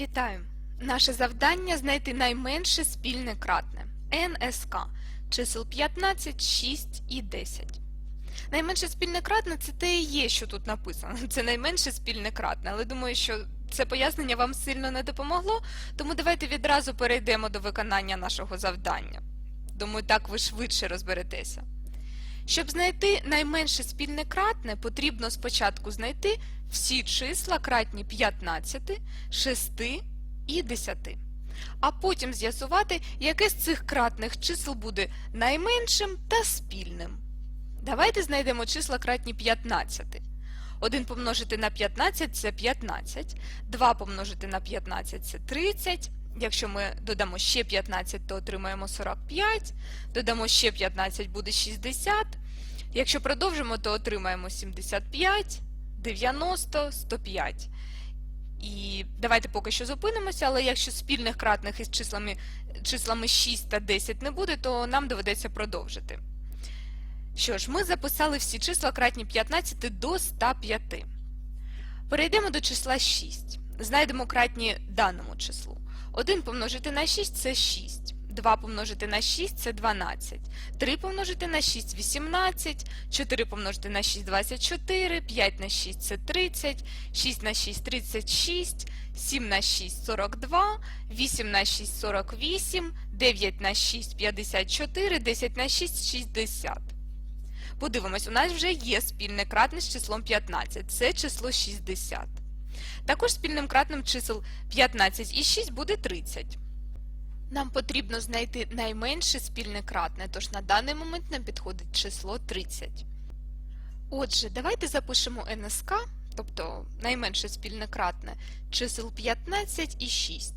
Вітаю! Наше завдання знайти найменше спільне кратне НСК чисел 15, 6 і 10. Найменше спільне кратне це те і є, що тут написано. Це найменше спільне кратне, але думаю, що це пояснення вам сильно не допомогло, тому давайте відразу перейдемо до виконання нашого завдання. Думаю, так ви швидше розберетеся. Щоб знайти найменше спільне кратне, потрібно спочатку знайти всі числа кратні 15, 6 і 10. А потім з'ясувати, яке з цих кратних чисел буде найменшим та спільним. Давайте знайдемо числа кратні 15. 1 помножити на 15 це 15, 2 помножити на 15 це 30. Якщо ми додамо ще 15, то отримаємо 45, додамо ще 15 буде 60. Якщо продовжимо, то отримаємо 75, 90, 105. І давайте поки що зупинимося, але якщо спільних кратних із числами, числами 6 та 10 не буде, то нам доведеться продовжити. Що ж, ми записали всі числа кратні 15 до 105. Перейдемо до числа 6. Знайдемо кратні даному числу. 1 помножити на 6 це 6. 2 помножити на 6 це 12. 3 помножити на 6 18, 4 помножити на 6 24, 5 на 6 це 30, 6 на 6 36, 7 на 6 42, 8 на 6 48, 9 на 6 54, 10 на 6 60. Подивимось, у нас вже є спільне кратне з числом 15. Це число 60. Також спільним кратним чисел 15 і 6 буде 30. Нам потрібно знайти найменше спільне кратне, тож на даний момент нам підходить число 30. Отже, давайте запишемо НСК, тобто найменше спільне кратне, чисел 15 і 6.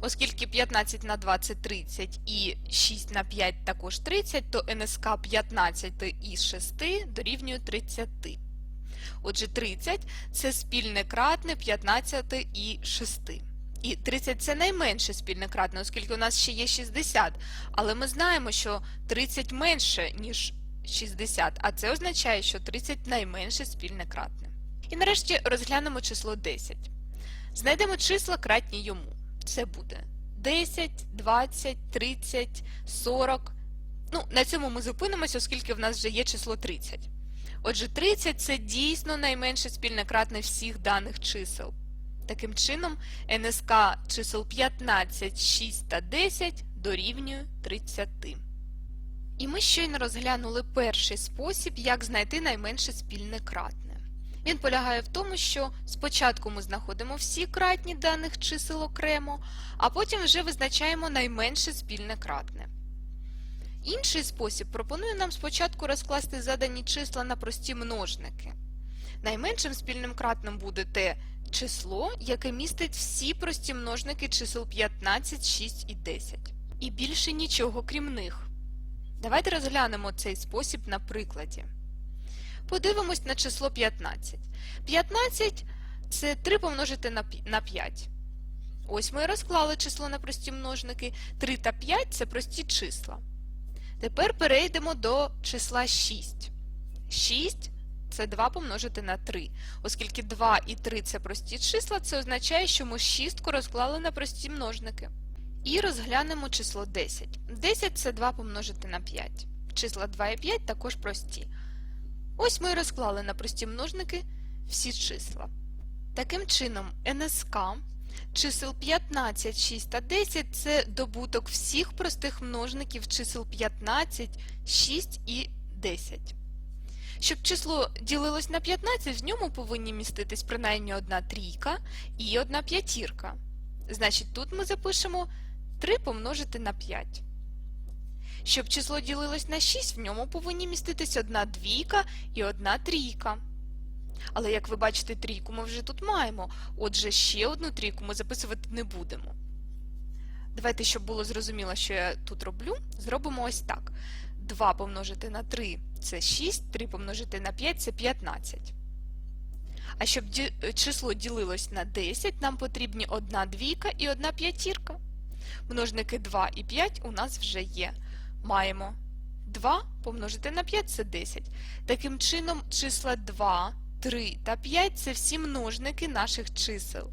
Оскільки 15 на 2 це 30 і 6 на 5 також 30, то НСК 15 і 6 дорівнює 30. Отже, 30 це спільне кратне 15 і 6. І 30 це найменше спільне кратне, оскільки у нас ще є 60. Але ми знаємо, що 30 менше, ніж 60, а це означає, що 30 найменше спільне кратне. І нарешті розглянемо число 10. Знайдемо числа кратні йому. Це буде 10, 20, 30, 40. Ну, на цьому ми зупинимося, оскільки в нас вже є число 30. Отже, 30 це дійсно найменше спільне кратне всіх даних чисел. Таким чином, НСК чисел 15, 6 та 10 дорівнює 30. І ми щойно розглянули перший спосіб, як знайти найменше спільне кратне. Він полягає в тому, що спочатку ми знаходимо всі кратні даних чисел окремо, а потім вже визначаємо найменше спільне кратне. Інший спосіб пропонує нам спочатку розкласти задані числа на прості множники. Найменшим спільним кратним буде те число, яке містить всі прості множники чисел 15, 6 і 10. І більше нічого крім них. Давайте розглянемо цей спосіб на прикладі. Подивимось на число 15. 15 це 3 помножити на 5. Ось ми розклали число на прості множники. 3 та 5 це прості числа. Тепер перейдемо до числа 6. 6 це 2 помножити на 3. Оскільки 2 і 3 це прості числа, це означає, що ми шістку розклали на прості множники. І розглянемо число 10. 10 це 2 помножити на 5. Числа 2 і 5 також прості. Ось ми і розклали на прості множники всі числа. Таким чином, НСК чисел 15, 6 та 10 це добуток всіх простих множників чисел 15, 6 і 10. Щоб число ділилось на 15, в ньому повинні міститись принаймні одна трійка і одна п'ятірка. Значить, тут ми запишемо 3 помножити на 5. Щоб число ділилось на 6, в ньому повинні міститись одна двійка і одна трійка. Але, як ви бачите, трійку ми вже тут маємо, отже, ще одну трійку ми записувати не будемо. Давайте, щоб було зрозуміло, що я тут роблю, зробимо ось так. 2 помножити на 3 це 6, 3 помножити на 5 це 15. А щоб число ділилось на 10, нам потрібні одна двійка і одна п'ятірка. Множники 2 і 5 у нас вже є. Маємо 2 помножити на 5 це 10. Таким чином, числа 2, 3 та 5 це всі множники наших чисел.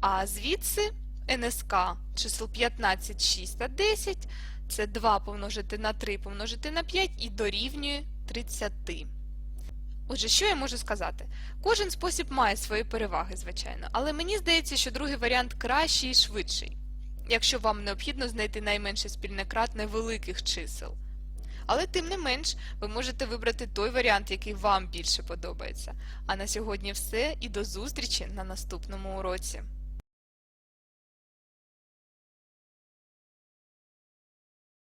А звідси НСК чисел 15, 6 та 10 це 2 помножити на 3 помножити на 5 і дорівнює 30. Отже, що я можу сказати? Кожен спосіб має свої переваги, звичайно, але мені здається, що другий варіант кращий і швидший, якщо вам необхідно знайти найменше спільне кратне великих чисел. Але тим не менш, ви можете вибрати той варіант, який вам більше подобається. А на сьогодні все і до зустрічі на наступному уроці.